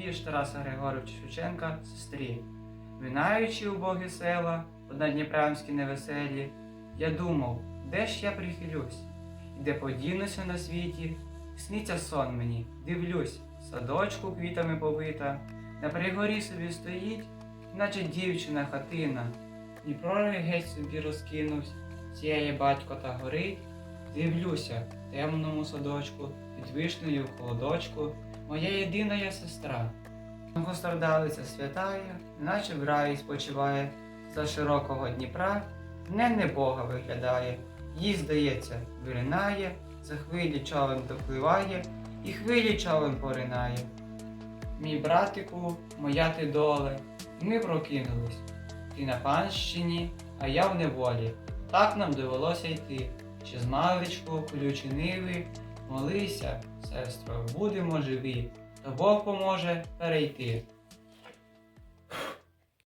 вірш Тараса Григоровича Шевченка сестрі. Минаючи убогі села, однодніпрянські невеселі, я думав, де ж я прихилюсь, і де подінуся на світі, сниться сон мені, дивлюсь, садочку квітами повита, на пригорі собі стоїть, наче дівчина хатина, і прорив геть собі розкинувсь, сіяє батько та горить, дивлюся, темному садочку, під вишнею в холодочку, моя єдина сестра. Пострадалиця святая, наче в раї спочиває, за широкого Дніпра, не небога виглядає, їй, здається, виринає, за хвилі човен допливає, і хвилі човен поринає. Мій братику, моя ти доле, ми прокинулись. Ти на панщині, а я в неволі. Так нам довелося йти. Чи з маличку, колючі ниви, молися, сестро, будемо живі, то Бог поможе перейти.